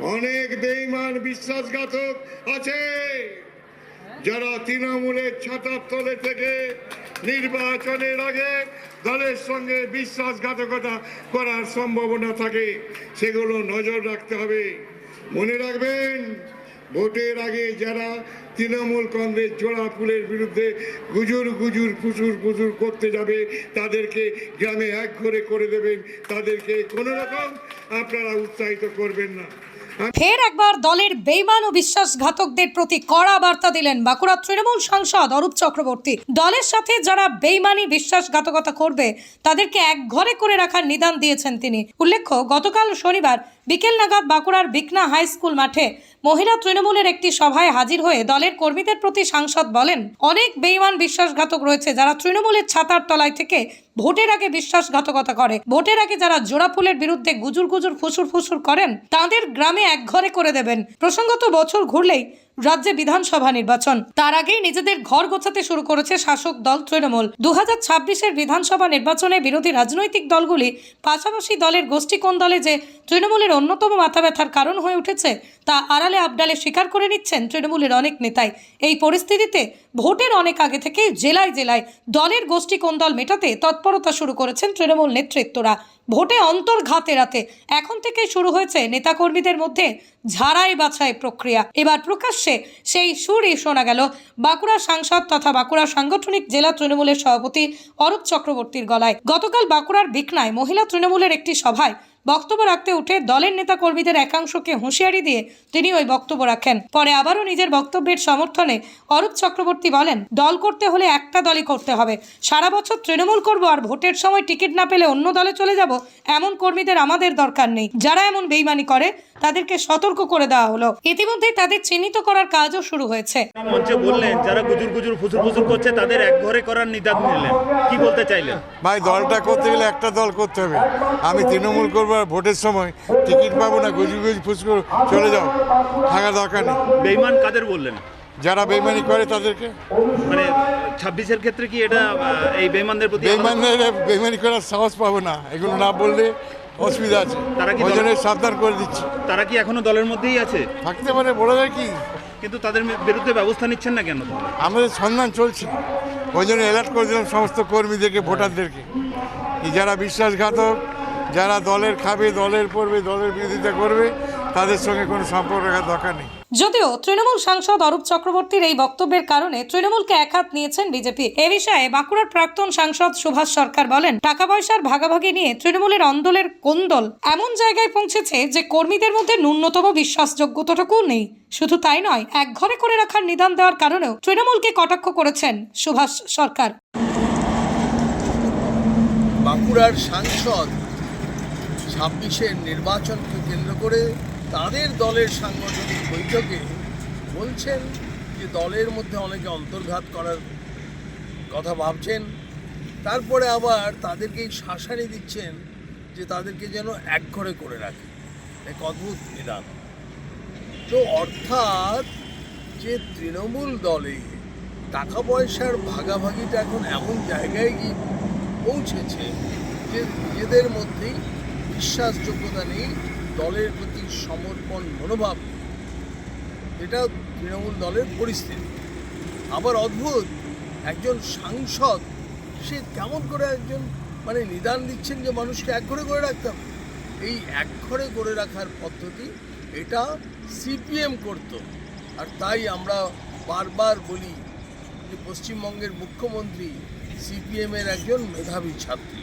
অনেক বেইমান বিশ্বাসঘাতক আছে। যারা তৃণমূলের ছাতার তলে থেকে নির্বাচনের আগে দলের সঙ্গে বিশ্বাসঘাতকতা করার সম্ভাবনা থাকে, সেগুলো নজর রাখতে হবে। মনে রাখবেন, ভোটের আগে যারা তৃণমূল কংগ্রেস জোড়া ফুলের বিরুদ্ধে গুজুর গুজুর ফুসুর ফুসুর করতে যাবে, তাদেরকে গ্রামে এক ঘরে করে দেবেন, তাদেরকে কোনো রকম আপনারা উৎসাহিত করবেন না। ফের একবার দলের বেইমান ও বিশ্বাসঘাতকদের প্রতি কড়া বার্তা দিলেন বাঁকুড়ার তৃণমূল সাংসদ অরূপ চক্রবর্তী। দলের সাথে যারা বেইমানি, বিশ্বাসঘাতকতা করবে, তাদেরকে এক ঘরে করে রাখার নিদান দিয়েছেন তিনি। উল্লেখ্য, গতকাল শনিবার বিকেল নাগাদ বাঁকুড়ার বিকনা হাই স্কুল মাঠে মহিলা তৃণমূলের একটি সভায় হাজির হয়ে দলের কর্মীদের প্রতি সাংসদ বলেন, অনেক বেইমান বিশ্বাসঘাতক রয়েছে যারা তৃণমূলের ছাতার তলায় থেকে ভোটের আগে বিশ্বাসঘাতকতা করে। ভোটের আগে যারা জোড়া ফুলের বিরুদ্ধে গুজুর গুজুর ফুসুর ফুসুর করেন, তাদের গ্রামে একঘরে করে দেবেন। প্রসঙ্গত বছর ঘুরলেই রাজ্যে বিধানসভা নির্বাচন। তার আগেই নিজেদের ঘর গোছাতে শুরু করেছে শাসক দল তৃণমূল। দু হাজার ছাব্বিশের বিধানসভা নির্বাচনে বিরোধী রাজনৈতিক দলগুলি পাশাপাশি দলের গোষ্ঠী কোন দলে যে তৃণমূলের অন্যতম মাথা ব্যথার কারণ হয়ে উঠেছে, তা আড়ালে আবডালে স্বীকার করে নিচ্ছেন তৃণমূলের অনেক নেতাই। এই পরিস্থিতিতে ভোটের অনেক আগে থেকেই জেলায় জেলায় দলের গোষ্ঠী কোন দল মেটাতে তৎপরতা শুরু করেছেন তৃণমূল নেতৃত্বরা। ভোটে অন্তর্ঘাত এড়াতে এখন থেকে শুরু হয়েছে নেতাকর্মীদের মধ্যে ঝাড়াই বাছাই প্রক্রিয়া। এবার প্রকাশ্যে সেই সুরই শোনা গেল। বাঁকুড়া সাংসদ তথা বাঁকুড়া সাংগঠনিক জেলা তৃণমূলের সভাপতি অরূপ চক্রবর্তীর গলায়। গতকাল বাঁকুড়ার বিকনায় মহিলা তৃণমূলের একটি সভায় বক্তব্য রাখতে উঠে দলের নেতা কর্মীদের একাংশকে হুঁশিয়ারি দিয়ে তিনি ওই বক্তব্য রাখেন। পরে আবারও নিজের বক্তব্যের সমর্থনে অরূপ চক্রবর্তী বলেন, দল করতে হলে একটা দলই করতে হবে। সারা বছর তৃণমূল করব আর ভোটের সময় টিকিট না পেলে অন্য দলে চলে যাব, এমন কর্মীদের আমাদের দরকার নেই। যারা এমন বেইমানি করে তাদেরকে সতর্ক করে দেওয়া হলো। ইতিমধ্যেই তাদের চিহ্নিত করার কাজও শুরু হয়েছে। মঞ্চে বললেন যারা গুজুর গুজুর ফুসুর ফুসুর করছে তাদের এক ঘরে করার নিদান নিলেন কি বলতে চাইলেন? ভাই দলটা করতে গেলে একটা দল করতে হবে। আমি তৃণমূল করব আর ভোটের সময় টিকিট পাবো না গুজি গুজি ফুসকুর চলে যাও। থাকা দরকার নেই। বেইমান কাদের বললেন? যারা বেইমানি করে তাদেরকে। মানে ছাব্বিশের ক্ষেত্রে কি এটা এই বেইমানদের প্রতি বেইমানের বেইমানি করার সাহস পাবো না। এগুলো না বললে অসুবিধা আছে। তারা কি ওই জন্য সাবধান করে দিচ্ছি। তারা কি এখনও দলের মধ্যেই আছে? থাকতে পারে বলা যায় কি? কিন্তু তাদের বিরুদ্ধে ব্যবস্থা নিচ্ছেন না কেন? আমাদের সন্ধান চলছে। ওই জন্য অ্যালার্ট করে দিলাম সমস্ত কর্মীদেরকে ভোটারদেরকে। যারা বিশ্বাসঘাতক যারা দলের খাবে দলের পড়বে দলের বিরোধিতা করবে তাদের সঙ্গে কোনো সম্পর্ক রাখার দরকার নেই। যদিও তৃণমূল সাংসদ অরূপ চক্রবর্তীর এই বক্তব্যের কারণে তৃণমূলকে একহাত নিয়েছেন বিজেপি। এ বিষয়ে বাঁকুড়ার প্রাক্তন সাংসদ সুভাষ সরকার বলেন, টাকা পয়সার ভাগাভাগি নিয়ে তৃণমূলের অন্দলের কোন্দল এমন জায়গায় পৌঁছেছে যে কর্মীদের মধ্যে ন্যূনতম বিশ্বাসযোগ্যতাটুকু নেই। শুধু তাই নয়, এক ঘরে করে রাখার নিদান দেওয়ার কারণেও তৃণমূলকে কটাক্ষ করেছেন সুভাষ সরকার। বাঁকুড়ার সাংসদ ছাব্বিশের নির্বাচনকে কেন্দ্র করে তাদের দলের সাংগঠনিক বৈঠকে বলছেন যে দলের মধ্যে অনেকে অন্তর্ঘাত করার কথা ভাবছেন। তারপরে আবার তাদেরকেই শাসানি দিচ্ছেন যে তাদেরকে যেন একঘরে করে রাখে। এক অদ্ভুত নিদান। তো অর্থাৎ যে তৃণমূল দলে টাকা পয়সার ভাগাভাগিটা এখন এমন জায়গায় গিয়ে পৌঁছেছে যে নিজেদের মধ্যেই বিশ্বাসযোগ্যতা নেই দলের প্রতি সমর্পণ মনোভাব, এটা তৃণমূল দলের পরিস্থিতি। আবার অদ্ভুত, একজন সাংসদ, সে কেমন করে একজন মানে নিদান দিচ্ছেন যে মানুষকে একঘরে করে রাখতে হবে? এই একঘরে করে রাখার পদ্ধতি, এটা সিপিএম করত। আর তাই আমরা বারবার বলি যে পশ্চিমবঙ্গের মুখ্যমন্ত্রী সিপিএমের একজন মেধাবী ছাত্রী।